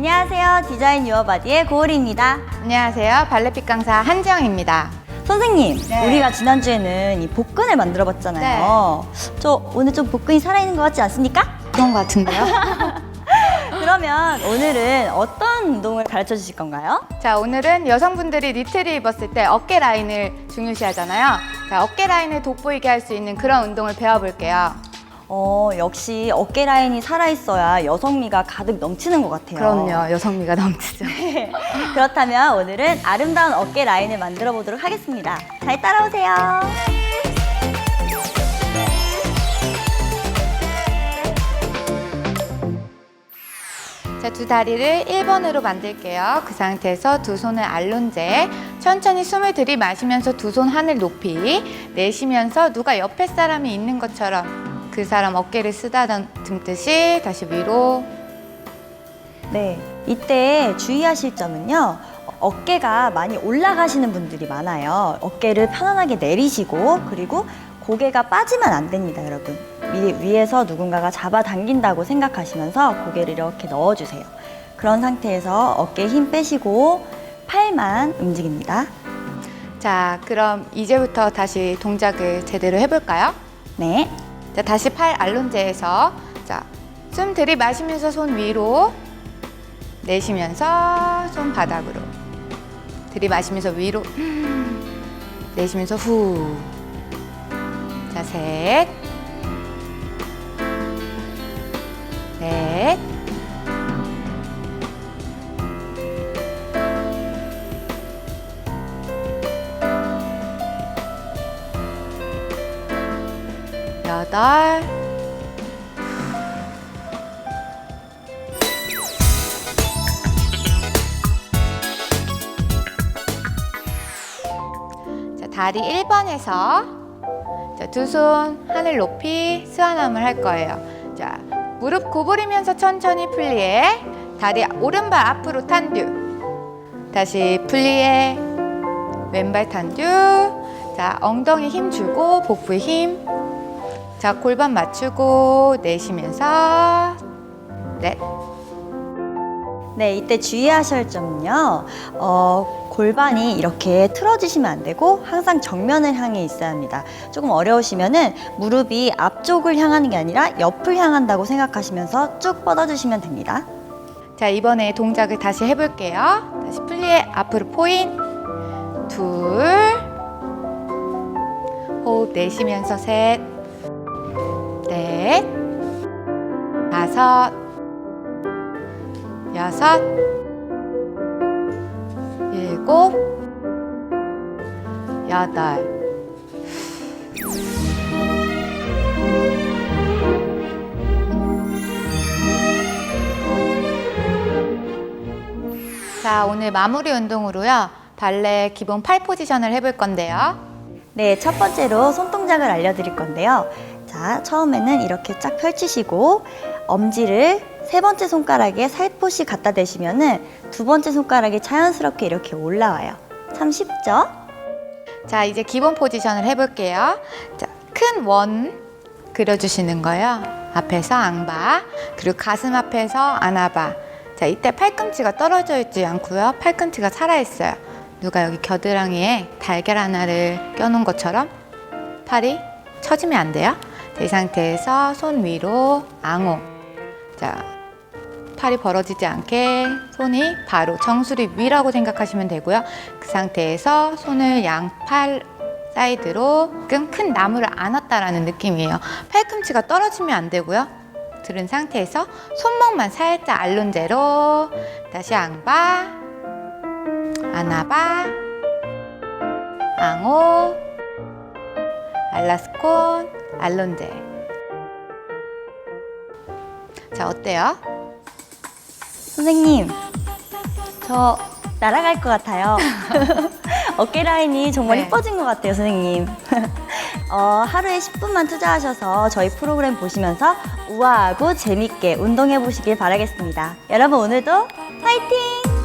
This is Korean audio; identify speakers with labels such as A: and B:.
A: 안녕하세요. 디자인 유어바디의 고을입니다.
B: 안녕하세요. 발레핏 강사 한지영입니다.
A: 선생님,
B: 네.
A: 우리가 지난주에는 이 복근을 만들어 봤잖아요. 저 오늘 좀 복근이 살아있는 것 같지 않습니까?
B: 그런 것 같은데요?
A: 그러면 오늘은 어떤 운동을 가르쳐 주실 건가요?
B: 자, 오늘은 여성분들이 니트를 입었을 때 어깨 라인을 중요시 하잖아요. 자, 어깨 라인을 돋보이게 할 수 있는 그런 운동을 배워볼게요.
A: 어, 역시 어깨 라인이 살아있어야 여성미가 가득 넘치는 것 같아요.
B: 그럼요. 여성미가 넘치죠.
A: 그렇다면 오늘은 아름다운 어깨 라인을 만들어 보도록 하겠습니다. 잘 따라오세요.
B: 자, 두 다리를 1번으로 만들게요. 그 상태에서 두 손을 알론제, 천천히 숨을 들이마시면서 두 손 하늘 높이 내쉬면서 누가 옆에 사람이 있는 것처럼 그 사람 어깨를 쓰다듬듯이 다시 위로
A: 네, 이때 주의하실 점은요. 어깨가 많이 올라가시는 분들이 많아요. 어깨를 편안하게 내리시고 그리고 고개가 빠지면 안 됩니다, 여러분. 위, 위에서 누군가가 잡아당긴다고 생각하시면서 고개를 이렇게 넣어주세요. 그런 상태에서 어깨에 힘 빼시고 팔만 움직입니다.
B: 자, 그럼 이제부터 다시 동작을 제대로 해볼까요?
A: 네,
B: 자, 다시 팔 알론제에서 자, 숨 들이마시면서 손 위로 내쉬면서 손 바닥으로 들이마시면서 위로 내쉬면서 후. 자, 셋. 넷. 여덟. 자, 다리 1번에서 두 손 하늘 높이 스완함을 할 거예요. 자, 무릎 구부리면서 천천히 플리에 다리 오른발 앞으로 탄듀. 다시 플리에 왼발 탄듀. 자, 엉덩이 힘 주고 복부에 힘. 자, 골반 맞추고 내쉬면서 넷.
A: 네, 이때 주의하실 점은요. 어, 골반이 이렇게 틀어지시면 안 되고 항상 정면을 향해 있어야 합니다. 조금 어려우시면은 무릎이 앞쪽을 향하는 게 아니라 옆을 향한다고 생각하시면서 쭉 뻗어주시면 됩니다.
B: 자, 이번에 동작을 다시 해볼게요. 다시 플리에 앞으로 포인. 둘. 호흡 내쉬면서 셋. 넷. 다섯. 여섯. 일곱. 여덟. 자, 오늘 마무리 운동으로요. 발레 기본 팔 포지션을 해볼 건데요.
A: 네, 첫 번째로 손동작을 알려드릴 건데요. 자, 처음에는 이렇게 쫙 펼치시고 엄지를 세 번째 손가락에 살포시 갖다 대시면은 두 번째 손가락이 자연스럽게 이렇게 올라와요. 참 쉽죠?
B: 자, 이제 기본 포지션을 해볼게요. 자, 큰 원 그려주시는 거예요. 앞에서 앙바, 그리고 가슴 앞에서 아나바. 자, 이때 팔꿈치가 떨어져 있지 않고요. 팔꿈치가 살아있어요. 누가 여기 겨드랑이에 달걀 하나를 껴놓은 것처럼 팔이 처지면 안 돼요. 자, 이 상태에서 손 위로 앙호. 자, 팔이 벌어지지 않게 손이 바로 정수리 위라고 생각하시면 되고요. 그 상태에서 손을 양팔 사이드로 끈큰 나무를 안았다라는 느낌이에요. 팔꿈치가 떨어지면 안 되고요. 들은 상태에서 손목만 살짝 알론제로 다시 앙바 아나바 앙호 알라스콘 알론제 자 어때요?
A: 선생님, 저 날아갈 것 같아요. 어깨 라인이 정말
B: 네.
A: 이뻐진 것 같아요, 선생님. 어, 하루에 10분만 투자하셔서 저희 프로그램 보시면서 우아하고 재밌게 운동해 보시길 바라겠습니다. 여러분 오늘도 파이팅!